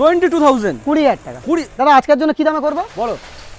Twenty two thousand কুড়ি হাজার টাকা। কুড়ি দাদা আজকের জন্য কী দামে করব? বলো।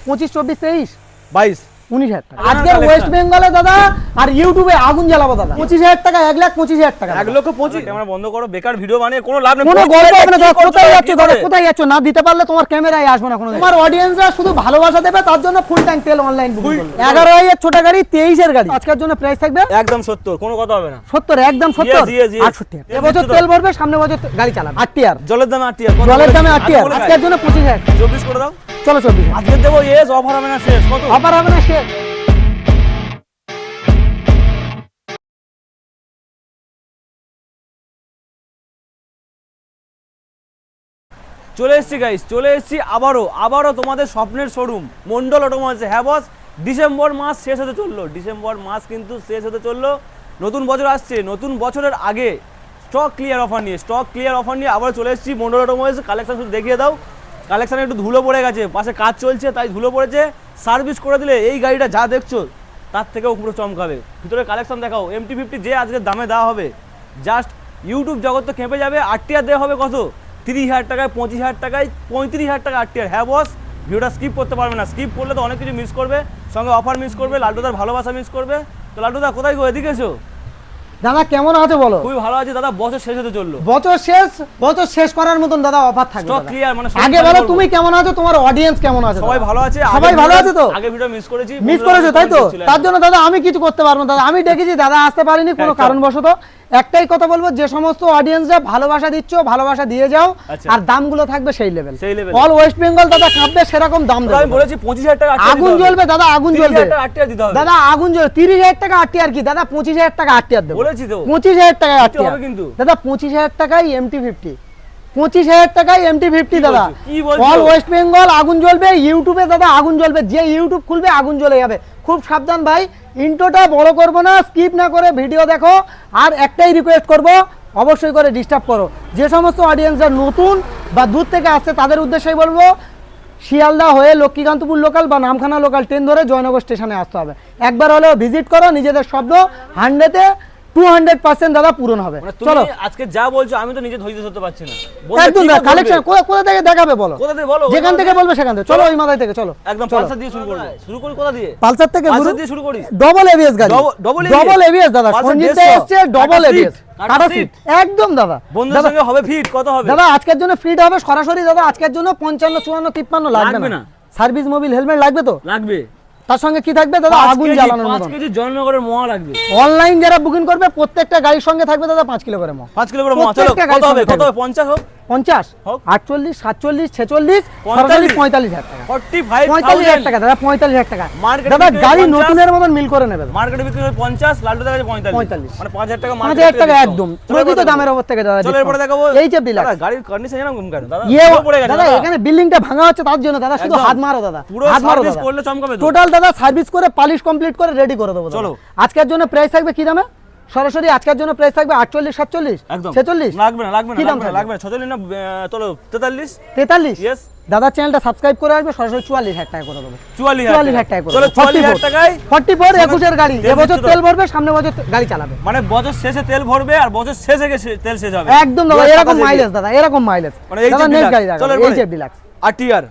পঁচিশ চব্বিশ তেইশ? বাইশ। উনিশ হাজার টাকা। আমার আজকের ওয়েস্ট বেঙ্গলে দাদা আর ইউটিউবে আগুন জ্বালাবো দাদা। পঁচিশ হাজার টাকা এক লাখ পঁচিশ হাজার টাকা এক লক্ষ পঁচিশ ক্যামেরা বন্ধ করো বেকার ভিডিও বানিয়ে কোনো লাভ নেই। কোনো গল্প হবে না কি দাদা করছ? কোথায় দাদা, যাচ্ছ কি দাদা করে? কোথায় যাচ্ছ? না দিতে পারলে তোমার ক্যামেরায় আসবে না কোনো তোমার অডিয়েন্সরা শুধু ভালোবাসা দেবে তার জন্য ফুল ট্যাঙ্ক তেল অনলাইন বুকিং Full- করবে। এগারো হাজার ছোট গাড়ি তেইশের গাড়ি। আজকের জন্য প্রাইস থাকবে? একদম সত্তর কোনো কথা হবে না। সত্তর একদম সত্তর? Yes, yes, yes. আটষট্টি এবছর তেল ভরবে সামনে বছর গাড়ি চালাবে। আটটি আর। জলের দামে আটটি আর। জলের দামে আটটি আর। আজকের জন্য পঁচিশ হাজার। চব্বিশ করে দাও। চলো চব্বিশ। আজকে দেবো এস অফার হবে না শেষ। কত? অফার হবে না চলে এসেছি গাইস চলে এসেছি আবারও আবারও তোমাদের স্বপ্নের শোরুম মন্ডল অটোমোবাইলস হ্যাঁ বস ডিসেম্বর মাস শেষ হতে চলল, ডিসেম্বর মাস কিন্তু শেষ হতে চলল। নতুন বছর আসছে, নতুন বছরের আগে স্টক ক্লিয়ার অফার নিয়ে স্টক ক্লিয়ার অফার নিয়ে আবার চলে এসেছি মন্ডল অটোমোবাইলস কালেকশন শুধু দেখিয়ে দাও কালেকশানে একটু ধুলো পড়ে গেছে, পাশে কাজ চলছে, তাই ধুলো পড়েছে। সার্ভিস করে দিলে এই গাড়িটা যা দেখছ, তার থেকেও পুরো চমকাবে। ভিতরে কালেকশন দেখাও এমটি ফিফটি যে আজকে দামে দেওয়া হবে জাস্ট ইউটিউব জগৎ তো খেপে যাবে আটটিয়ার দেওয়া হবে কত? তিরিশ হাজার টাকায়, পঁচিশ হাজার টাকায়, পঁয়ত্রিশ হাজার টাকা আটটিয়ার হ্যাঁ বস ভিডিওটা স্কিপ করতে পারবে না। স্কিপ করলে তো অনেক কিছু মিস করবে, সঙ্গে অফার মিস করবে, লাড্ডুদার ভালোবাসা মিস করবে। তো লাড্ডুদা, কোথায় গো? এদিকে এসো। দাদা কেমন আছে বলো? খুবই ভালো আছে দাদা বছর শেষ হতে চলল। বছর শেষ বছর শেষ করার মতন দাদা অফার থাকবে স্টক ক্লিয়ার মানে আগে বলো তুমি কেমন আছো? তোমার অডিয়েন্স কেমন আছে সবাই ভালো আছে সবাই ভালো আছে তো? আগে ভিডিও মিস করেছি মিস করেছ তাই তো? তার জন্য দাদা আমি কিছু করতে পারব দাদা আমি ডেকেছি দাদা আসতে পারিনি কোনো কারণবশত। একটাই কথা বলব যে সমস্ত অডিয়েন্সরা ভালোবাসা দিচ্ছ ভালোবাসা দিয়ে যাও আচ্ছা। আর দামগুলো থাকবে সেই লেভেল। অল ওয়েস্ট বেঙ্গল দাদা কাঁপবে সেরকম দাম দেবে আমি বলেছি পঁচিশ হাজার টাকা আগুন জ্বলবে দাদা আগুন জ্বলবে। দাদা আগুন জ্বলবে তিরিশ হাজার টাকা আটটি আর কি? দাদা পঁচিশ হাজার টাকা আটটি আর দেবো। বলেছি তো। পঁচিশ হাজার টাকায় হবে কিন্তু। দাদা পঁচিশ হাজার টাকায় এমটি ফিফটি পঁচিশ হাজার টাকায় এমটি ফিফটি দাদা। অল ওয়েস্ট বেঙ্গল আগুন জ্বলবে ইউটিউবে দাদা আগুন জ্বলবে। যে ইউটিউব খুলবে আগুন জ্বলে যাবে। খুব সাবধান ভাই ইন্টোটা বড় করব না স্কিপ না করে ভিডিও দেখো। আর একটাই রিকোয়েস্ট করব অবশ্যই করে ডিস্টার্ব করো। যে সমস্ত অডিয়েন্সরা নতুন বা দূর থেকে আসছে তাদের উদ্দেশ্যেই বলব শিয়ালদা হয়ে লক্ষ্মীকান্তপুর লোকাল বা নামখানা লোকাল ট্রেন ধরে জয়নগর স্টেশনে আসতে হবে। একবার হলেও ভিজিট করো নিজেদের শব্দ হান্ডেতে আজকের জন্য ফিট হবে। সরাসরি দাদা আজকের জন্য 55 54 53 লাগবে না। সার্ভিস মোবিল হেলমেট লাগবে তো? লাগবে। তার সঙ্গে কি থাকবে দাদা? আগুন জ্বালানোর মতন। কেজি জয়নগরের মোয়া লাগবে। অনলাইন যারা বুকিং করবে প্রত্যেকটা গাড়ির সঙ্গে থাকবে দাদা পাঁচ কিলো করে মোয়া। পাঁচ কিলো করে মোয়া। চলো কত হবে? কত হবে? পঞ্চাশ হোক? পঞ্চাশ আটচল্লিশ সাতচল্লিশ ছেচল্লিশ পঁয়তাল্লিশ। সরাসরি পঁয়তাল্লিশ হাজার টাকা। পঁয়তাল্লিশ হাজার টাকা দাদা পঁয়তাল্লিশ হাজার টাকা। দাদা গাড়ি নতুনের মতন মিল করে নেবে মার্কেটে বিক্রি করে পঞ্চাশ দেখা পঁয়তাল্লিশ। পঁয়তাল্লিশ। মানে পাঁচ হাজার টাকা পাঁচ হাজার টাকা একদম। দামের ওপর থেকে দাদা চলো দেখাবো। এই যে গাড়ির কন্ডিশন এরকম কেন? দাদা ইয়ে পড়ে গেছে। দাদা। এখানে বিল্ডিংটা ভাঙা হচ্ছে তার জন্য। দাদা শুধু। হাত মারো দাদা। পুরো হাত মারো দাদা। করলে চমকাবে টোটাল দাদা সার্ভিস করে পালিশ কমপ্লিট করে রেডি করে দেবো চলো। আজকের জন্য প্রাইস থাকবে কি দামে? সরাসরি আজকের জন্য প্রাইস থাকবে আটচল্লিশ সাতচল্লিশ একদম। ছেচল্লিশ? লাগবে না লাগবে না লাগবে না লাগবে না ছচল্লিশ না চলো তেতাল্লিশ। তেতাল্লিশ? ইয়েস দাদা চ্যানেলটা সাবস্ক্রাইব করে আসবে সরাসরি চুয়াল্লিশ হাজার টাকা করে দেবো। চুয়াল্লিশ চুয়াল্লিশ হাজার টাকা করে চুয়াল্লিশ হাজার টাকায় ফর্টি ফোর একুশের গাড়ি। এবছর তেল ভরবে সামনে বছর গাড়ি চালাবে। মানে বছর শেষে তেল ভরবে আর বছর শেষে তেল শেষ হবে। একদম দাদা এরকম মাইলেজ দাদা এরকম মাইলেজ মানে এই দাদা নেক্সট গাড়ি চলো দেখাবো এই যে ডিলাক্স আর টিয়ার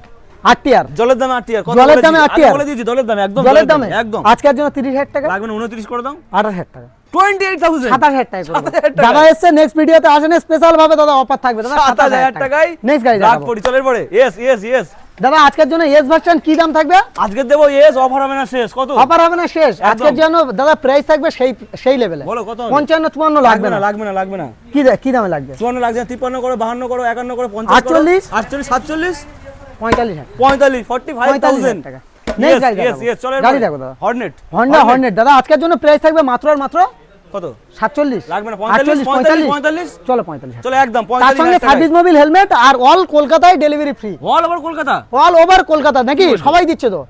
আট টিয়ার জলের দামে আর জলের দামে আগে আট tier? বলে দিয়েছি জলের দামে একদম জলের দামে? একদম। আজকের জন্য তিরিশ হাজার টাকা? লাগবে উনত্রিশ করে দাও। আঠাশ হাজার টাকা। টোয়েন্টি এইট থাউজেন্ড সাতাশ হাজার টাকা করে দেবো। 27,000 টাকা। দাদা এসছে নেক্সট ভিডিওতে আসেন স্পেশাল ভাবে দাদা অফার থাকবে। দাদা সাতাশ হাজার টাকায়। নেক্সট গাড়ি রাগ দেখাবো। পরে। ইয়েস ইয়েস ইয়েস দাদা আজকের জন্য এস ভার্সন কি দাম থাকবে? আজকে দেবো ইয়েস অফার হবে না শেষ। কত? অফার হবে না শেষ। আজকের জন্য দাদা প্রাইস থাকবে সেই সেই লেভেলে বলো কত লাগবে না। লাগবে না লাগবে না। কি কি দামে লাগবে? চুয়ান্ন লাগছে না তিপ্পান্ন করো বাহান্ন করো একান্ন করো পঞ্চাশ আটচল্লিশ? আটচল্লিশ সাতচল্লিশ? পঁয়তাল্লিশ হাজার। পঁয়তাল্লিশ ফর্টি ফাইভ থাউজেন্ড টাকা। নেক্সট গাড়ি দেখাবো। গাড়ি দেখো দাদা। হর্নেট হন্ডা হর্নেট দাদা আজকের জন্য প্রাইস থাকবে মাত্র আর মাত্র কত? সাতচল্লিশ। লাগবে না পঁয়তাল্লিশ? পঁয়তাল্লিশ পঁয়তাল্লিশ? চলো পঁয়তাল্লিশ চলো একদম তার সঙ্গে সার্ভিস মোবিল হেলমেট আর অল কলকাতায় delivery free all over Kolkata? All over Kolkata. নাকি? সবাই দিচ্ছে তো।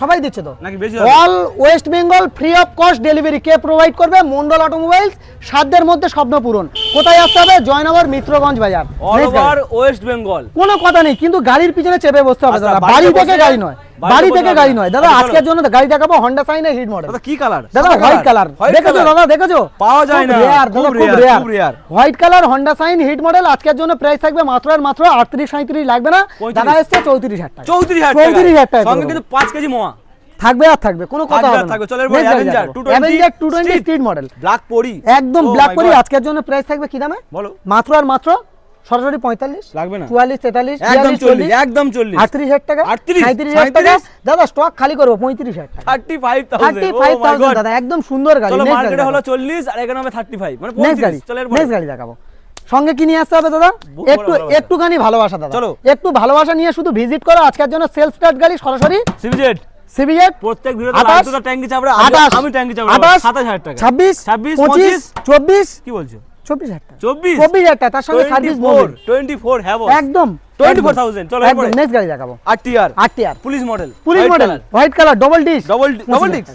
সবাই দিচ্ছে তো। নাকি বেশি all West Bengal free of cost delivery K provide করবে? মন্ডল অটোমোবাইলস সাধ্যের মধ্যে স্বপ্ন পূরণ। কোথায় আসতে হবে? জয়নগর মিত্রগঞ্জ বাজার। অল ওভার ওয়েস্ট বেঙ্গল কোনো কথা নেই কিন্তু গাড়ির পিছনে চেপে বসতে হবে আচ্ছা, দাদা। বাড়ি থেকে গাড়ি নয়। বাড়ি থেকে গাড়ি নয়। দাদা আচ্ছা, আজকের জন্য গাড়ি দেখাবো হন্ডা সাইনের হিট মডেল দাদা কি কালার দাদা হোয়াইট কালার দেখেছ দাদা দেখেছ? পাওয়া যায় না, রেয়ার খুব দাদা খুব rare white colour Honda Shine hit model আজকের জন্য প্রাইস থাকবে মাত্র আর মাত্র আটত্রিশ সাঁত্রিশ লাগবে না? দাদা এসছে টাকা। টাকা। সঙ্গে কিন্তু পাঁচ কেজি মোয়া। থাকবে আর থাকবে কোনো কথা হবে না। থাকবে, চলো এরপরে 220 Avenger two twenty Street। Street model black পরি একদম Oh ব্ল্যাক করি God। আজকের জন্য প্রাইস থাকবে কি দামে? বলো। মাত্র আর মাত্র সরাসরি পঁয়তাল্লিশ লাগবে না। চুয়াল্লিশ তেতাল্লিশ একদম চল্লিশ একদম চল্লিশ। আটত্রিশ হাজার টাকা 38, সাঁত্রিশ হাজার টাকা। দাদা স্টক খালি করব পঁয়ত্রিশ হাজার টাকা। Thirty five thirty five thousand দাদা একদম সুন্দর গাড়ি মার্কেটে হলো চল্লিশ আর এখানে হবে থার্টি ফাইভ মানে নেক্সট গাড়ি নেক্সট গাড়ি দেখাবো। সঙ্গে কি নিয়ে আসতে হবে দাদা? একটু একটুখানি ভালোবাসা দাদা। চলো। একটু ভালোবাসা নিয়ে শুধু ভিজিট করো আজকের জন্য সেলফ স্টার্ট গাড়ি সরাসরি। সিবিজেড সিবিজেড প্রত্যেক ভিডিওতে আঠাশ, ট্যাঙ্কি চাপড়ে আঠাশ? আমি ট্যাঙ্কি চাপড়ে আঠাশ? সাতাশ হাজার টাকা। ছাব্বিশ? ছাব্বিশ, পঁচিশ? পঁচিশ। চব্বিশ? কি বলছো? চব্বিশ হাজার টাকা। চব্বিশ? চব্বিশ হাজার টাকা তার সঙ্গে service Mobil twenty four boss. একদম। 24,000 চলো এরপরে। নেক্সট গাড়ি দেখাবো। আর টিআর আট টিয়ার police model police model white colour double disc double double ডিক্স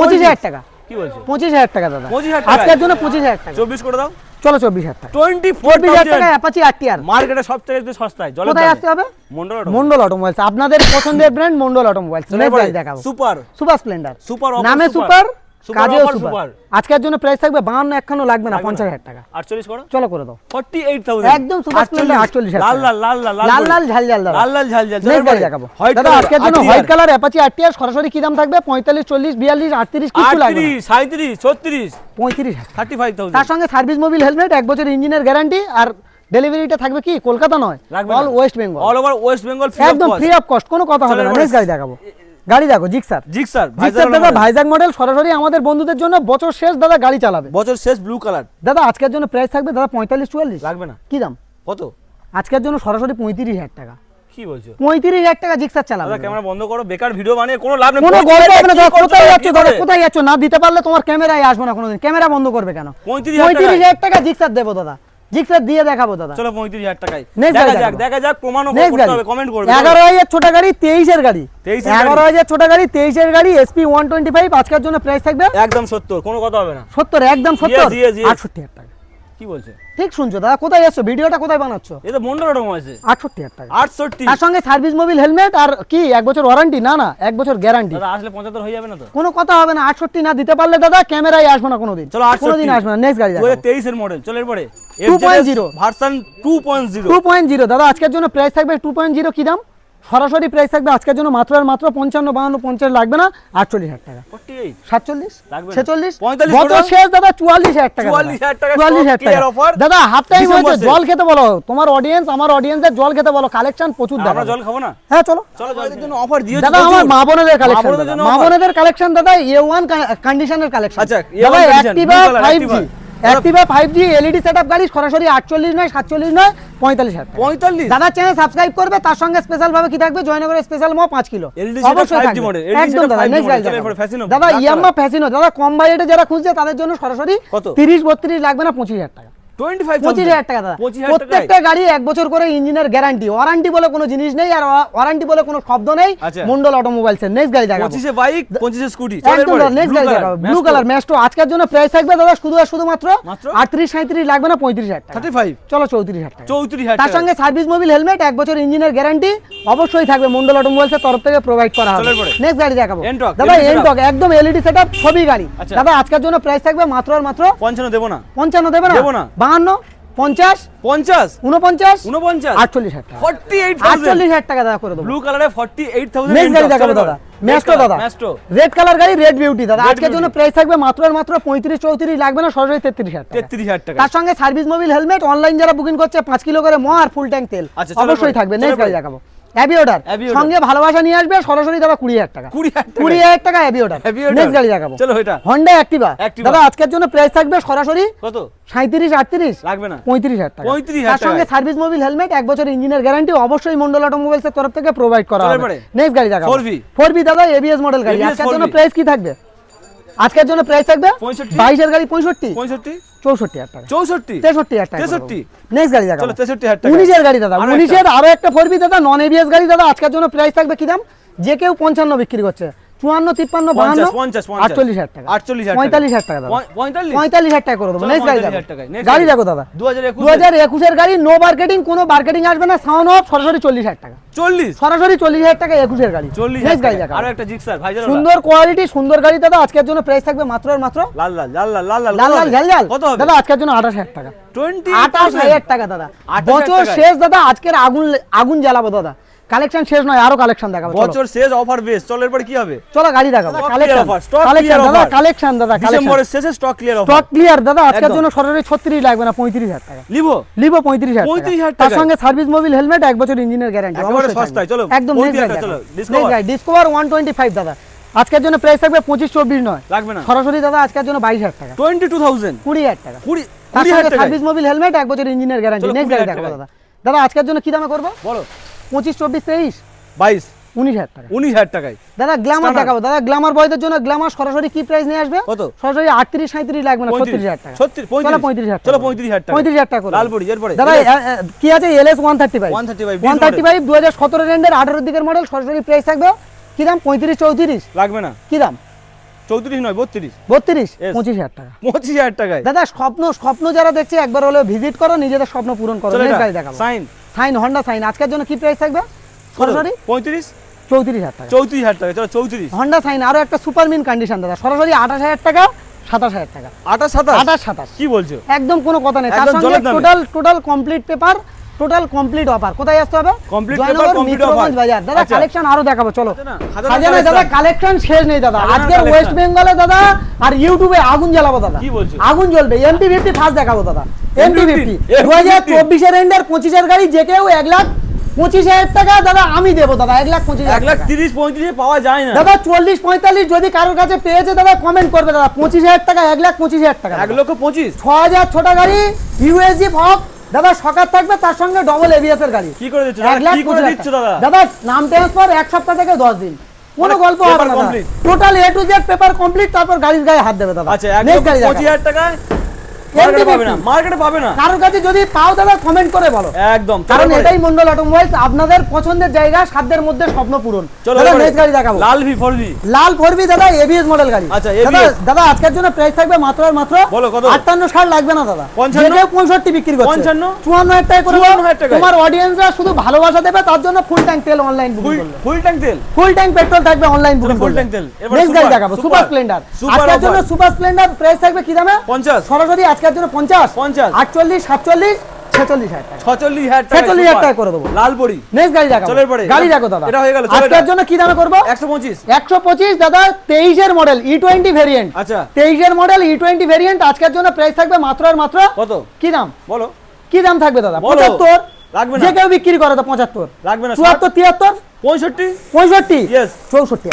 পঁচিশ হাজার টাকা। কি বলছো? পঁচিশ হাজার টাকা দাদা। 25,000 টাকায়? আজকের জন্য পঁচিশ হাজার টাকা। চব্বিশ করে দাও। চলো চব্বিশ হাজার টাকা। টোয়েন্টি ফোর হাজার টাকা অ্যাপাচি আট টিয়ার মার্কেটে সব থেকে সস্তায় কোথায় আসতে হবে? মন্ডল মন্ডল অটোমোবাইলস আপনাদের পছন্দের ব্র্যান্ড মন্ডল অটোমোবাইলস নেক্সট গাড়ি দেখাবো। সুপার সুপার স্প্লেন্ডার সুপার নামে সুপার। কাজেও সুপার। আজকের জন্য প্রাইস থাকবে একখানো লাগবে না লাগবে পঞ্চাশ না। হাজার টাকা। আটচল্লিশ করো? চলো করে দাও। ফর্টি এইট থাউজেন্ড একদম সুপার স্প্লেন্ডার লাল লাল লাল লাল লাল লাল ঝাল ঝাল লাল লাল ঝাল ঝাল। নেক্সট গাড়ি দেখাবো। দাদা আজকের জন্য হোয়াইট কালার অ্যাপাচি সরাসরি কি দাম থাকবে? পঁয়তাল্লিশ চল্লিশ বিয়াল্লিশ আটত্রিশ কিছু লাগবে না। আটত্রিশ সাঁত্রিশ ছত্রিশ। পঁয়ত্রিশ হাজার। থার্টি ফাইভ তার সঙ্গে সার্ভিস মোবিল হেলমেট এক বছর ইঞ্জিনের গ্যারান্টি আর ডেলিভারিটা থাকবে কি? কলকাতা নয়। All West Bengal all over West Bengal একদম ফ্রি অফ কস্ট কোনো কথা হবে না। নেক্সট গাড়ি দেখাবো। গাড়ি দেখো জিক্সার। জিক্সার জিক্সার দাদা ভাইজাগ মডেল সরাসরি আমাদের বন্ধুদের জন্য বছর শেষ দাদা গাড়ি চালাবে। বছর শেষ ব্লু কালার দাদা আজকের জন্য প্রাইস থাকবে দাদা পঁয়তাল্লিশ চুয়াল্লিশ। লাগবে না। কি দাম? কত? আজকের জন্য সরাসরি পঁয়ত্রিশ হাজার টাকা। কি বলছো? পঁয়ত্রিশ হাজার টাকা জিক্সার চালাবে ক্যামেরা বন্ধ করো বেকার ভিডিও বানিয়ে কোনো লাভ নেই। কোনো গল্প হবে না দাদা। কোথায় যাচ্ছ কি কোথায় যাচ্ছ? না দিতে পারলে তোমার ক্যামেরায় আসব না কোনোদিন। ক্যামেরা বন্ধ করবে কেন? 35,000 পঁয়ত্রিশ হাজার টাকা জিক্সার দেবো দাদা। জিক্সার দিয়ে দেখাবো দাদা। চলো 35000 টাকায়। দেখা যাক দেখা যাক প্রমাণ হবে কমেন্ট করবে। 11000 ছোট গাড়ি তেইশের গাড়ি। এগারো হাজার ছোট গাড়ি তেইশের গাড়ি এসপি 125 আজকের জন্য প্রাইস থাকবে একদম 70 কোনো কথা হবে না। 70 একদম 70 68 কি বলছো? ঠিক শুনছো দাদা কোথায় যাচ্ছ? ভিডিওটা কোথায় বানাচ্ছ? এ তো আছে। আটষট্টি হাজার টাকা। আটষট্টি। তার সঙ্গে সার্ভিস মোবিল হেলমেট আর কি এক বছর ওয়ারেন্টি না না এক বছর গ্যারান্টি দাদা আসলে পঁচাত্তর হয়ে যাবে না তো? কোনো কথা হবে না আটষট্টি না দিতে পারলে দাদা ক্যামেরায় আসব না কোনোদিন। চলো আটষট্টি। কোনোদিন আসবে না নেক্সট গাড়ি দু হাজার মডেল চলো এরপরে। 2.0 ভার্সন দাদা আজকের জন্য প্রাইস থাকবে টু পয়েন্ট জিরো কি দাম? সরাসরি প্রাইস থাকবে আজকের জন্য মাত্র আর মাত্র পঞ্চান্ন বাহান্ন পঞ্চাশ লাগবে না আটচল্লিশ হাজার টাকা। সাতচল্লিশ? ছেচল্লিশ? বছর শেষ দাদা চুয়াল্লিশ হাজার টাকা চুয়াল্লিশ হাজার টাকা দাদা হাফ টাইম হয়েছে জল খেতে বলো। তোমার অডিয়েন্স আমার অডিয়েন্সের জল খেতে বলো। কালেকশন প্রচুর দাদা। জল খাব না? হ্যাঁ চলো। অফার দিয়েছ দাদা আমার মা বোনেদের কালেকশন মা। বোনেদের কালেকশন দাদা এ ওয়ান কন্ডিশনের কালেকশন আচ্ছা, দাদা Activa five G Activa five G LED setup গাড়ি সরাসরি আটচল্লিশ নয় সাতচল্লিশ নয় পঁয়তাল্লিশ হাজার পঁয়তাল্লিশ? দাদা চ্যানেল সাবস্ক্রাইব করবে তার সঙ্গে স্পেশাল ভাবে কি থাকবে? জয়নগরের স্পেশাল মো পাঁচ কিলো। অবশ্যই 5G থাকবে। model, LED একদম দাদা 5G নেক্সট model, গাড়ি চলো দেখাবো। এরপরে Fasino, দাদা black ইয়াম্মা ফ্যাসিনো দাদা কম বাজেটে যারা খুঁজছে তাদের জন্য সরাসরি কত? তিরিশ বত্রিশ লাগবে না পঁচিশ হাজার টাকা। প্রত্যেকটা গাড়ি এক বছর করে ইঞ্জিনের গ্যারান্টি ওয়ারান্টি বলে কোনো জিনিস নেই আর ওয়ারান্টি বলে কোনো শব্দ নেই। মন্ডল অটোমোবাইলস এর। নেক্সট গাড়ি দেখাবো। পঁচিশে বাইক পঁচিশে স্কুটি একদম নেক্সট গাড়ি দেখাবো। ব্লু কালার ম্যাস্টো আজকের জন্য প্রাইস থাকবে দাদা শুধু আর শুধুমাত্র মাত্র? আটত্রিশ সাঁত্রিশ লাগবে না পঁয়ত্রিশ হাজার টাকা। থার্টি ফাইভ চলো চৌত্রিশ হাজার টাকা। চৌত্রিশ হাজার তার সঙ্গে সার্ভিস মোবিল হেলমেট এক বছর ইঞ্জিনের গ্যারান্টি অবশ্যই থাকবে মন্ডল অটোমোবাইলস এর তরফ থেকে প্রোভাইড করা হবে। নেক্সট গাড়ি দেখাবো। দাদা। এনটক একদম এলইডি সেটআপ ছবি গাড়ি। আচ্ছা। দাদা আজকের জন্য প্রাইস থাকবে মাত্র আর মাত্র পঞ্চান্ন দেবো না। পঞ্চান্ন দেবে না? দেবো না। বাহান্ন পঞ্চাশ পঞ্চাশ। উনপঞ্চাশ উনপঞ্চাশ আটচল্লিশ হাজার টাকা। ফর্টি এইট আটচল্লিশ হাজার টাকা দাদা করে দেবো। ব্লু কালারে ফর্টি এইট থাউজেন্ড নেক্সট গাড়ি দেখাবো দাদা। ম্যাস্টো দাদা। ম্যাস্টো রেড কালার গাড়ি রেড বিউটি দাদা আজকের জন্য প্রাইস থাকবে মাত্র আর মাত্র পঁয়ত্রিশ চৌত্রিশ লাগবে না সরাসরি তেত্রিশ হাজার তেত্রিশ হাজার টাকা। তার সঙ্গে সার্ভিস মোবিল হেলমেট অনলাইন যারা বুকিং করছে পাঁচ কিলো করে ম আর ফুল ট্যাঙ্ক তেল। আচ্ছা, অবশ্যই থাকবে। নেক্সট গাড়ি দেখাবো। অর্ডার সঙ্গে ভালোবাসা নিয়ে আসবে সরাসরি দাদা কুড়ি হাজার টাকা। কুড়ি হাজার টাকা। অর্ডার নেক্সট গাড়ি দেখাবো। চলো এটা। হন্ডা অ্যাক্টিভা দাদা আজকের জন্য প্রাইস থাকবে সরাসরি কত? সাঁত্রিশ আটত্রিশ। লাগবে না। পঁয়ত্রিশ হাজার টাকা। 35,000 তার সঙ্গে সার্ভিস মোবিল হেলমেট এক বছর ইঞ্জিনের গ্যারান্টি অবশ্যই মন্ডল অটোমোবাইলস এর তরফ থেকে প্রোভাইড করা হবে। নেক্সট গাড়ি দেখাবো। ফোর বি দাদা এবিএস মডেল গাড়ি। আজকের জন্য প্রাইস কি থাকবে? আজকের জন্য প্রাইস থাকবে 65 বাইশের গাড়ি পঁয়ষট্টি। পঁয়ষট্টি? চৌষট্টি হাজার টাকা। চৌষট্টি? তেষট্টি হাজার টাকা 63 নেক্সট গাড়ি দেখা তেষট্টি হাজার টাকা। উনিশের গাড়ি দাদা। উনিশের আরও একটা ফোর বি দাদা নন এবিএস গাড়ি দাদা আজকের জন্য প্রাইস থাকবে কি দাম? যে কেউ পঞ্চান্ন বিক্রি করছে। চুয়ান্ন তিপ্পান্ন বাহান্ন। আটচল্লিশ হাজার টাকা। আটচল্লিশ। পঁয়তাল্লিশ হাজার টাকা পঁয়তাল্লিশ? হাজার টাকা করে দেবো। নেক্সট গাড়ি দেখো। গাড়ি দাদা। দু হাজার একুশের। গাড়ি নো মার্কেটিং কোনো মার্কেটিং আসবে না। সাউন্ড অফ সরাসরি চল্লিশ হাজার টাকা। চল্লিশ? সরাসরি চল্লিশ হাজার টাকা একুশের গাড়ি। চল্লিশ নেক্সট গাড়ি দেখো আরও একটা জিক্সার ভাই সুন্দর কোয়ালিটি সুন্দর গাড়ি দাদা। আজকের জন্য প্রাইস থাকবে মাত্র আর মাত্র লাল লাল লাল লাল লাল লাল। লাল লাল কত দাদা আজকের জন্য আঠাশ হাজার টাকা। টোয়েন্টি আঠাশ হাজার টাকা দাদা। বছর শেষ দাদা। আজকের আগুন আগুন জ্বালাবো দাদা। কালেকশন শেষ নয় আরও কালেকশন দেখাবো বছর শেষ অফার বেস চলো এরপর কি হবে? চলো গাড়ি দেখাবো। কালেকশন কালেকশন দাদা কালেকশন দাদা ডিসেম্বরের শেষে stock clear offer stock clear দাদা আজকের জন্য সরাসরি ছত্রিশ লাগবে না পঁয়ত্রিশ হাজার টাকা। লিভো লিভো পঁয়ত্রিশ হাজার 35,000 টাকা তার সঙ্গে সার্ভিস মোবিল হেলমেট এক বছর ইঞ্জিনের গ্যারান্টি একেবারে সস্তায়, চলো, একদম 35,000 চলো, Discover। ডিসকভার টোয়েন্টি ফাইভ দাদা। আজকের জন্য প্রাইস থাকবে পঁচিশ চব্বিশ নয়। লাগবে না। সরাসরি দাদা আজকের জন্য বাইশ হাজার টাকা। টোয়েন্টি টু থাউজেন্ড কুড়ি হাজার টাকা। কুড়ি তার কুড়ি সঙ্গে হাজার টাকা সার্ভিস মোবিল হেলমেট এক বছর ইঞ্জিনের গ্যারান্টি নেক্সট গাড়ি দেখাবো দাদা। দাদা আজকের জন্য কি দামে করব? বলো। পঁচিশ চব্বিশ তেইশ? বাইশ। উনিশ হাজার টাকা। উনিশ হাজার টাকায়। দাদা গ্ল্যামার দেখাবো। দাদা গ্ল্যামার বয়দের জন্য গ্ল্যামার সরাসরি কি প্রাইস নিয়ে আসবে? কত? সরাসরি আটত্রিশ সাঁত্রিশ লাগবে না ছত্রিশ হাজার টাকা। ছত্রিশ পঁয়ত্রিশ। হাজার চলো পঁয়ত্রিশ হাজার টাকা। পঁয়ত্রিশ হাজার টাকা লালপুরি এরপরে। দাদা কি আছে? L S one thirty five 135, one thirty five দু হাজার সতেরো রেন্ডের আঠারো দিকের মডেল সরাসরি প্রাইস থাকবে। কি দাম? পঁয়ত্রিশ চৌত্রিশ। লাগবে না। কি দাম? চৌত্রিশ নয় বত্রিশ। বত্রিশ? পঁচিশ হাজার টাকা। পঁচিশ হাজার টাকায়। দাদা স্বপ্ন স্বপ্ন যারা দেখছে একবার হলেও ভিজিট করো নিজেদের স্বপ্ন পূরণ করো। দেখাবো। সাইন সাইন হন্ডা সাইন আজকের জন্য কি প্রাইস থাকবে? সরাসরি? পঁয়ত্রিশ? চৌত্রিশ হাজার টাকা। চৌত্রিশ হাজার টাকা চলো চৌত্রিশ। হন্ডা সাইন আরও একটা সুপার মিন কন্ডিশন দাদা সরাসরি আঠাশ হাজার টাকা সাতাশ হাজার টাকা। আঠাশ সাতাশ? আঠাশ সাতাশ। কি বলছো? একদম কোনো কথা নেই তার সঙ্গে total total complete paper total complete offer কোথায় আসতে হবে? Paper, complete মিত্রগঞ্জ বাজার। দাদা আচ্ছা। কালেকশন আরও দেখাবো চলো। খাজানায় দাদা কালেকশন শেষ নেই দাদা। আজকের ওয়েস্ট বেঙ্গলে দাদা আর ইউটিউবে আগুন জ্বালাবো দাদা। কি বলছো? আগুন জ্বলবে। এমটি ফিফটি ফার্স্ট দেখাবো দাদা। এমটি ফিফটি দু হাজার চব্বিশের এন্ডার পঁচিশের গাড়ি যে কেউ এক লাখ পঁচিশ হাজার টাকা দাদা আমি দেবো দাদা। এক লাখ পঁচিশ এক লাখ তিরিশ পঁয়ত্রিশে পাওয়া যায় না। দাদা চল্লিশ পঁয়তাল্লিশ যদি কারোর কাছে পেয়েছে দাদা কমেন্ট করবে দাদা। পঁচিশ হাজার টাকা এক লাখ পঁচিশ হাজার টাকা এক লক্ষ পঁচিশ। ছ হাজার ছোটা গাড়ি ইউএসজি ফক দাদা সকাল থাকবে তার সঙ্গে ডবল এবিএস এর গাড়ি। কি করে দিচ্ছ? কি করে দিচ্ছ দাদা? দাদা নাম ট্রান্সফার এক সপ্তাহ থেকে দশ দিন। কোনো মানে গল্প হবে না total A to Z paper complete তারপর গাড়ির গায়ে হাত দেবে দাদা। আচ্ছা এক Next মার্কেটে পাবে না মার্কেটে পাবে না। কারোর কাছে যদি পাও দাদা কমেন্ট করে বলো। একদম কারণ এটাই মন্ডল অটোমোবাইলস আপনাদের পছন্দের জায়গা সাধ্যের মধ্যে স্বপ্ন পূরণ। চলো দাদা নেক্সট গাড়ি দেখাবো। লাল ভি ফোর ভি লাল ফোরবি দাদা এবিএস মডেল গাড়ি। আচ্ছা, দাদা দাদা আজকের জন্য প্রাইস থাকবে মাত্র আর মাত্র বলো কত? আটান্ন ষাট লাগবে না দাদা। পঞ্চান্ন? যে কেউ পঁয়ষট্টি বিক্রি করছে। পঞ্চান্ন? চুয়ান্ন হাজার টাকা করে চুয়ান্ন হাজার তোমার অডিয়েন্সরা শুধু ভালোবাসা দেবে তার জন্য ফুল ট্যাঙ্ক তেল online booking full full tank তেল? ফুল ট্যাঙ্ক পেট্রোল থাকবে অনলাইন বুকিং full করবে তেল। নেক্সট গাড়ি দেখাবো। সুপার স্প্লেন্ডার আজকের জন্য সুপার স্প্লেন্ডার প্রাইস থাকবে কি দামে? পঞ্চাশ। সরাসরি আজকের জন্য পঞ্চাশ? পঞ্চাশ। আটচল্লিশ সাতচল্লিশ ছেচল্লিশ হাজার টাকা। ছচল্লিশ হাজার ছেচল্লিশ হাজার টাকা করে দেবো। লাল নেক্সট গাড়ি দেখাবো। চলো এরপরে। গাড়ি দেখো দাদা। এটা হয়ে গেল, আজকের জন্য কি দামে করব? একশো পঁচিশ। একশো পঁচিশ দাদা তেইশের মডেল ই টোয়েন্টি ভেরিয়েন্ট আচ্ছা। তেইশের মডেল ই টোয়েন্টি ভেরিয়েন্ট আজকের জন্য প্রাইস থাকবে মাত্র আর মাত্র কত? কি দাম? বলো। কি দাম থাকবে দাদা? পঁচাত্তর। লাগবে যে কেউ বিক্রি করে তো পঁচাত্তর। লাগবে না। চুয়াত্তর তিয়াত্তর? পঁয়ষট্টি? পঁয়ষট্টি? চৌষট্টি।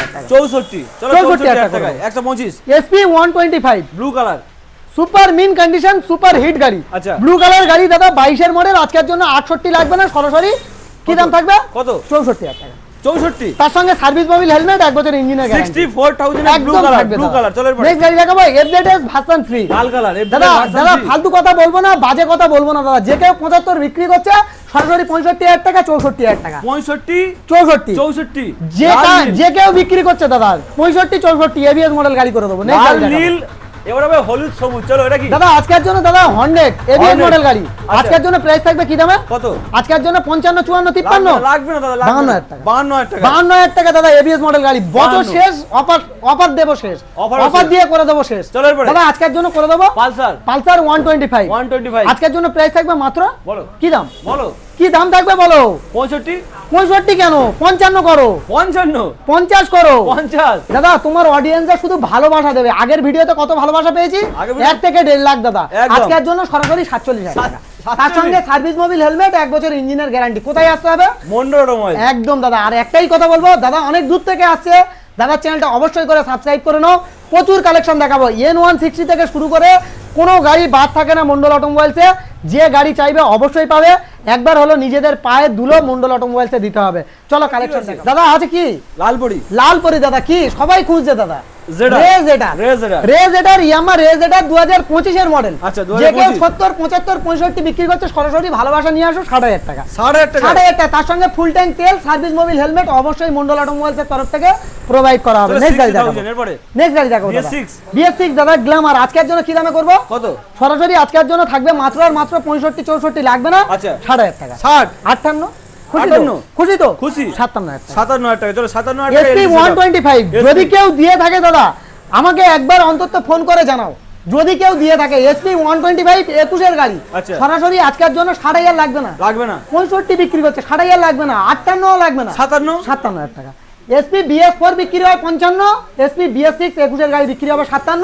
একশো পঁচিশ। SP one twenty five blue colour super mint condition super hit গাড়ি। আচ্ছা। ব্লু কালার গাড়ি দাদা বাইশের মডেল আজকের জন্য আটষট্টি লাগবে না সরাসরি। কি দাম থাকবে? কত? চৌষট্টি হাজার টাকা। চৌষট্টি? তার সঙ্গে সার্ভিস মোবিল হেলমেট এক বছর ইঞ্জিনের sixty guarantee four thousand blue colour blue colour. Next গাড়ি দেখাবো এফজেডএস ভার্সন ফ্রি লাল কালার দাদা দাদা ফালতু কথা বলব না বাজে কথা বলব না দাদা। যে কেউ পঁচাত্তর বিক্রি করছে সরাসরি পঁয়ষট্টি হাজার টাকা চৌষট্টি হাজার টাকা। পঁয়ষট্টি চৌষট্টি। চৌষট্টি। যে। যে কেউ বিক্রি করছে দাদা পঁয়ষট্টি চৌষট্টি এবিএস মডেল গাড়ি করে দেবো। লাল গাড়ি নীল এবার হবে হলুদ সবুজ চলো এটা কি? দাদা আজকের জন্য দাদা হন্ড্রেড এবিএস মডেল গাড়ি। আচ্ছা। আজকের জন্য প্রাইস থাকবে কি দামে কত? আজকের জন্য পঞ্চান্ন চুয়ান্ন তিপ্পান্ন। লাগবে না, দাদা। বাহান্ন হাজার টাকা। বাহান্ন হাজার টাকা। বাহান্ন হাজার টাকা দাদা এবিএস মডেল গাড়ি। বছর শেষ অফার অফার দেবো শেষ। অফার দিয়ে করে দেবো শেষ। চলো এরপরে। দাদা আজকের জন্য করে দেবো Pulsar Pulsar one twenty five one twenty five আজকের জন্য প্রাইস থাকবে মাত্র বলো। কি দাম? বলো। কি দাম থাকবে বলো? পঁয়ষট্টি। পঁয়ষট্টি কেন? পঞ্চান্ন করো। পঞ্চান্ন? পঞ্চাশ করো। পঞ্চাশ। দাদা তোমার অডিয়েন্সরা শুধু ভালোবাসা দেবে। আগের ভিডিওতে কত ভালোবাসা পেয়েছি? এক থেকে দেড় লাখ দাদা। আজকের জন্য সরাসরি সাতচল্লিশ হাজার তার সঙ্গে সার্ভিস মোবিল হেলমেট এক বছর ইঞ্জিনের গ্যারান্টি কোথায় আসতে হবে? একদম দাদা। আর একটাই কথা বলব দাদা অনেক দূর থেকে আসছে। দাদার চ্যানেলটা অবশ্যই করে সাবস্ক্রাইব করে নাও। প্রচুর কালেকশন দেখাবো। এন ওয়ান সিক্সটি থেকে শুরু করে কোনো গাড়ি বাদ থাকে না মন্ডল অটোমোবাইলসে। যে গাড়ি চাইবে অবশ্যই পাবে। একবার হলো নিজেদের পায়ে দুলো মন্ডল অটোমোবাইলসে দিতে হবে। চলো কালেকশন দাদা আছে কি? লালপরি। লাল পরি দাদা কি? সবাই খুঁজছে দাদা। মডেল আচ্ছা, যে কেউ 2025 সত্তর পঁচাত্তর পঁয়ষট্টি বিক্রি করছে সরাসরি ভালোবাসা নিয়ে আসো ষাট হাজার টাকা। আট টাকা। ষাট হাজার টাকা। তার সঙ্গে ফুল ট্যাঙ্ক তেল সার্ভিস মোবিল হেলমেট অবশ্যই মন্ডল অটোমোবাইলস এর তরফ থেকে প্রোভাইড করা হবে। নেক্সট গাড়ি দেখাবো। নেক্সট গাড়ি দেখাবো বিএস সিক্স দাদা গ্ল্যামার আজকের জন্য কি দামে করব? কত? সরাসরি আজকের জন্য থাকবে মাত্র আর মাত্র পঁয়ষট্টি চৌষট্টি লাগবে না। আচ্ছা। ষাট হাজার টাকা। ষাট। আটান্ন? খুশি তো? খুশি। সাতান্ন সাতান্ন হাজার টাকা। চলো সাতান্ন হাজার এসপি ওয়ান টোয়েন্টি ফাইভ যদি কেউ দিয়ে থাকে দাদা আমাকে একবার অন্তত ফোন করে জানাও। যদি কেউ দিয়ে থাকে এসপি ওয়ান টোয়েন্টি ফাইভ একুশের গাড়ি। আচ্ছা। সরাসরি আজকের জন্য হাজার লাগবে না। লাগবে না। পঁয়ষট্টি বিক্রি করছে ষাট হাজার লাগবে না। আটান্ন লাগবে না। সাতান্ন? সাতান্ন হাজার টাকা। এসপি বিএস ফোর বিক্রি হয় পঞ্চান্ন এসপি বিএস সিক্স একুশের গাড়ি বিক্রি হবে সাতান্ন।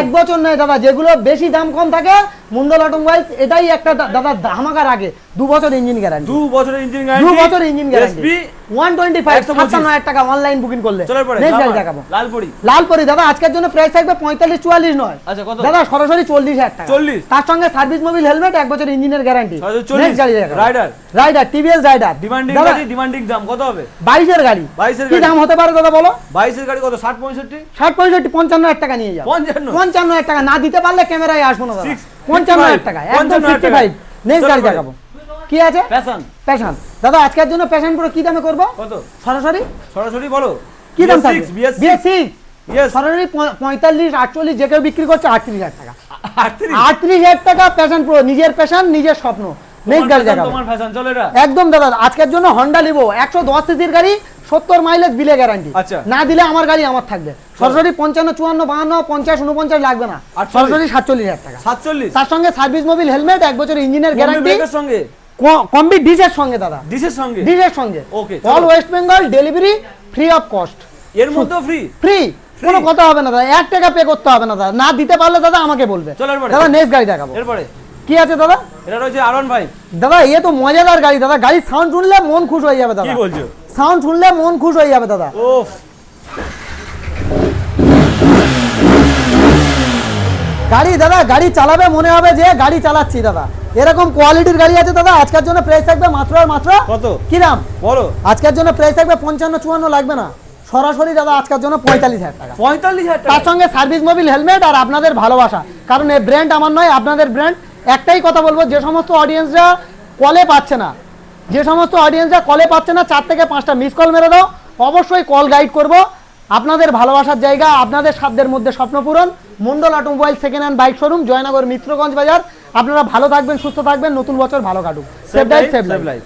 এক বছর নয় দাদা যেগুলো বেশি দাম কম থাকে মুন্ডল অটোমোবাইলস এটাই একটা দাদা ধামাকার আগে। দু বছর ইঞ্জিন গ্যারান্টি দু বছরের ইঞ্জিন দু বছর engine guarantee one twenty five 125 সাতান্ন হাজার টাকা অনলাইন বুকিং করলে। নেক্সট গাড়ি দেখাবো। লালপুরি। লালপরি দাদা আজকের জন্য প্রাইস থাকবে পঁয়তাল্লিশ চুয়াল্লিশ নয়। আচ্ছা, কত? দাদা সরাসরি চল্লিশ হাজার টাকা। 40 তার সঙ্গে সার্ভিস মোবিল হেলমেট এক বছর ইঞ্জিনের গ্যারান্টি নেক্সট গাড়ি দেখাবো। Rider। Rider TVS Rider demanding গাড়ি ডিমান্ডিং দাম। কত হবে? বাইশের গাড়ি। 22 এর কি দাম হতে পারে দাদা বলো? বাইশের গাড়ি কত? ষাট পঁয়ষট্টি? ষাট পঁয়ষট্টি পঞ্চান্ন হাজার টাকা নিয়ে যাও। পঞ্চান্ন? পঞ্চান্ন হাজার টাকা। না দিতে পারলে ক্যামেরায় আসব না দাদা। Six, পঞ্চান্ন হাজার টাকা একদম 55 ফিফটি ফাইভ নেক্সট গাড়ি দেখাবো। কি আছে? প্যাশন প্যাশন দাদা আজকের জন্য প্যাশন পুরো কি দামে করব? কত? সরাসরি? সরাসরি বলো। কি দাম BS6, থাকবে? BS6 BSc Yes. সরাসরি পঁয়- পঁয়তাল্লিশ আটচল্লিশ যে কেউ বিক্রি করছে আটত্রিশ হাজার টাকা। আটত্রিশ? হাজার টাকা প্যাশন প্রো নিজের প্যাশন নিজের স্বপ্ন। নেক্সট গাড়ি এটা। একদম দাদা আজকের জন্য হন্ডা লিবো একশো দশ সিসির গাড়ি সত্তর মাইলেজ বিলে গ্যারান্টি আচ্ছা। না দিলে আমার গাড়ি আমার থাকবে। সরাসরি পঞ্চান্ন চুয়ান্ন বাহান্ন পঞ্চাশ উনপঞ্চাশ লাগবে না। সরাসরি সাতচল্লিশ হাজার টাকা। সাতচল্লিশ। তার সঙ্গে সার্ভিস মোবিল হেলমেট এক বছর ইঞ্জিনের গ্যারান্টি সঙ্গে? কম্বি ডিজের সঙ্গে দাদা। ডিশের সঙ্গে? ডিজের সঙ্গে। Okay, all West Bengal delivery free of cost এর মধ্যে ফ্রি ফ্রি কোনো কথা হবে না দাদা। এক টাকা পে করতে হবে না দাদা। না দিতে পারলে দাদা আমাকে বলবে। দাদা নেক্সট গাড়ি দেখাবো। এরপরে। কি আছে দাদা? এটা রয়েছে আর ওয়ান ফাইভ দাদা এ তো মজাদার গাড়ি দাদা। গাড়ির সাউন্ড শুনলে মন খুশ হয়ে যাবে দাদা। কি বলছো? সাউন্ড শুনলে মন খুশ হয়ে যাবে দাদা। ওফ গাড়ি দাদা গাড়ি চালাবে মনে হবে যে গাড়ি চালাচ্ছি দাদা। এরকম কোয়ালিটির গাড়ি আছে দাদা আজকের জন্য প্রাইস থাকবে মাত্র আর মাত্র কত? কি দাম? বলো। আজকের জন্য প্রাইস থাকবে পঞ্চান্ন চুয়ান্ন লাগবে না। সরাসরি দাদা আজকের জন্য পঁয়তাল্লিশ হাজার টাকা। পঁয়তাল্লিশ হাজার তার সঙ্গে সার্ভিস মোবিল হেলমেট আর আপনাদের ভালোবাসা। কারণ এই ব্র্যান্ড আমার নয় আপনাদের ব্র্যান্ড একটাই কথা বলব যে সমস্ত অডিয়েন্সরা কলে পাচ্ছে না যে সমস্ত অডিয়েন্সরা কলে পাচ্ছে না চার থেকে পাঁচটা মিস কল মেরে দাও অবশ্যই কল গাইড করব। আপনাদের ভালোবাসার জায়গা আপনাদের সাধ্যের মধ্যে স্বপ্ন পূরণ। Mondal automobile second hand bike showroom Joynagar Mitraganj বাজার। আপনারা ভালো থাকবেন সুস্থ থাকবেন নতুন বছর ভালো কাটুক। Save life save life